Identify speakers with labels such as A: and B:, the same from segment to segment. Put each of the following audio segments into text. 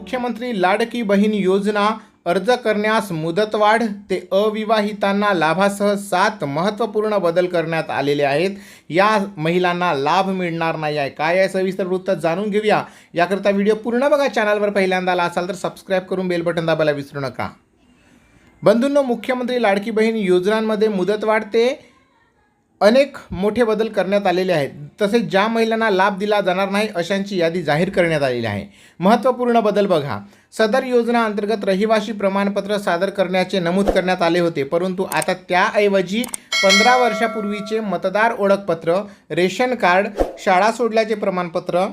A: मुख्यमंत्री लाडकी बहीण योजना अर्ज करण्यास मुदतवाढ ते अविवाहितांना लाभासह सात महत्त्वपूर्ण बदल करण्यात आलेले आहेत. या महिलांना लाभ मिळणार नाही आहे. काय आहे? सविस्तर वृत्त जाणून घेऊया. याकरता व्हिडिओ पूर्ण बघा. चॅनलवर पहिल्यांदा आला असाल तर सबस्क्राईब करून बेल बटन दाबायला विसरू नका. बंधूंनो मुख्यमंत्री लाडकी बहीण योजनांमध्ये मुदतवाढ ते अनेक मोठे बदल करण्यात आलेले आहेत. तसेच ज्या महिलांना लाभ दिला जाणार नाही अशांची यादी जाहीर करण्यात आलेली आहे. महत्त्वपूर्ण बदल बघा. सदर योजना अंतर्गत रहिवाशी प्रमाणपत्र सादर करण्याचे नमूद करण्यात आले होते परंतु आता त्याऐवजी पंधरा वर्षापूर्वीचे मतदार ओळखपत्र रेशन कार्ड शाळा सोडल्याचे प्रमाणपत्र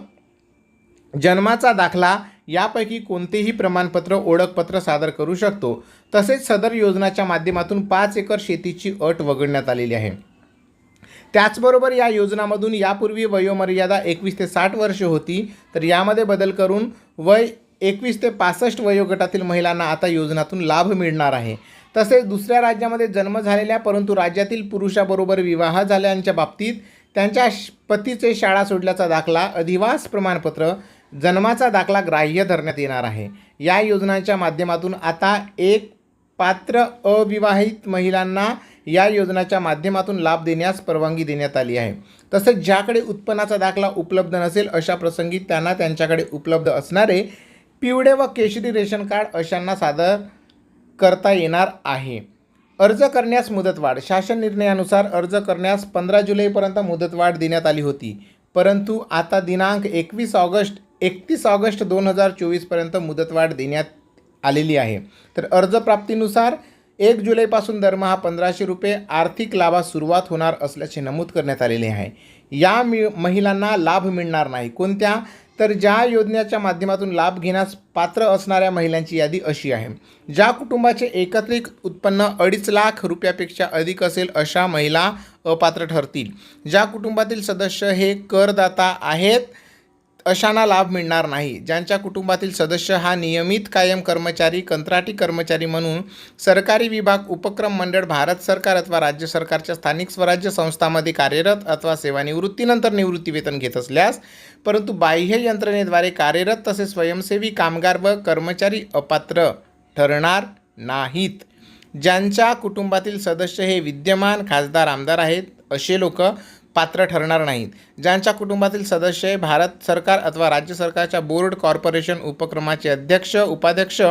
A: जन्माचा दाखला यापैकी कोणतेही प्रमाणपत्र ओळखपत्र सादर करू शकतो. तसेच सदर योजनाच्या माध्यमातून पाच एकर शेतीची अट वगळण्यात आलेली आहे. त्याचबरोबर या योजनामधून यापूर्वी वयोमर्यादा एकवीस ते साठ वर्ष होती तर यामध्ये बदल करून वय एकवीस ते पासष्ट वयोगटातील महिलांना आता योजनातून लाभ मिळणार आहे. तसेच दुसऱ्या राज्यामध्ये जन्म झालेल्या परंतु राज्यातील पुरुषाबरोबर विवाह झाल्यांच्या बाबतीत त्यांच्या पतीचे शाळा सोडल्याचा दाखला अधिवास प्रमाणपत्र जन्माचा दाखला ग्राह्य धरण्यात येणार आहे. या योजनांच्या माध्यमातून आता एक पात्र अविवाहित महिलांना या योजनाच्या माध्यमातून लाभ देण्यास परवानगी देण्यात आली आहे. तसेच ज्याकडे उत्पन्नाचा दाखला उपलब्ध नसेल अशा प्रसंगी त्यांना त्यांच्याकडे उपलब्ध असणारे पिवळे व केशरी रेशन कार्ड अशांना सादर करता येणार आहे. अर्ज करण्यास मुदतवाढ. शासन निर्णयानुसार अर्ज करण्यास पंधरा जुलैपर्यंत मुदतवाढ देण्यात आली होती. परंतु आता दिनांक एकवीस ऑगस्ट एकतीस ऑगस्ट दोन हजार चोवीसपर्यंत मुदतवाढ देण्यात आलेली आहे. तर अर्ज प्राप्तीनुसार एक जुलैपासून दरमहा पंधराशे रुपये आर्थिक लाभास सुरुवात होणार असल्याचे नमूद करण्यात आलेले आहे. या मि महिलांना लाभ मिळणार नाही. कोणत्या? तर ज्या योजनेच्या माध्यमातून लाभ घेण्यास पात्र असणाऱ्या महिलांची यादी अशी आहे. ज्या कुटुंबाचे एकत्रित उत्पन्न अडीच लाख रुपयापेक्षा अधिक असेल अशा महिला अपात्र ठरतील. ज्या कुटुंबातील सदस्य हे करदाता आहेत अशांना लाभ मिळणार नाही. ज्यांच्या कुटुंबातील सदस्य हा नियमित कायम कर्मचारी कंत्राटी कर्मचारी म्हणून सरकारी विभाग उपक्रम मंडळ भारत सरकार अथवा राज्य सरकारच्या स्थानिक स्वराज्य संस्थांमध्ये कार्यरत अथवा सेवानिवृत्तीनंतर निवृत्तीवेतन घेत असल्यास परंतु बाह्य यंत्रणेद्वारे कार्यरत तसेच स्वयंसेवी कामगार व कर्मचारी अपात्र ठरणार नाहीत. ज्यांच्या कुटुंबातील सदस्य हे विद्यमान खासदार आमदार आहेत असे लोक पात्र ठरणार नाहीत. ज्यांच्या कुटुंबातील सदस्य हे भारत सरकार अथवा राज्य सरकारच्या बोर्ड कॉर्पोरेशन उपक्रमाचे अध्यक्ष उपाध्यक्ष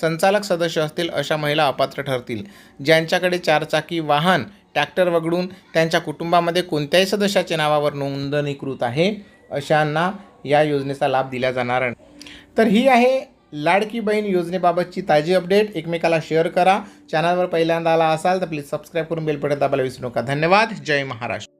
A: संचालक सदस्य असतील अशा महिला अपात्र ठरतील. ज्यांच्याकडे चारचाकी वाहन ट्रॅक्टर वगळून त्यांच्या कुटुंबामध्ये कोणत्याही सदस्याच्या नावावर नोंदणीकृत आहे अशांना या योजनेचा लाभ दिला जाणार तर ही आहे लाडकी बहीण योजनेबाबतची ताजी अपडेट. एकमेकाला शेअर करा. चॅनलवर पहिल्यांदा आला असाल तर प्लीज सबस्क्राईब करून बेल दाबायला विसरू नका. धन्यवाद. जय महाराष्ट्र.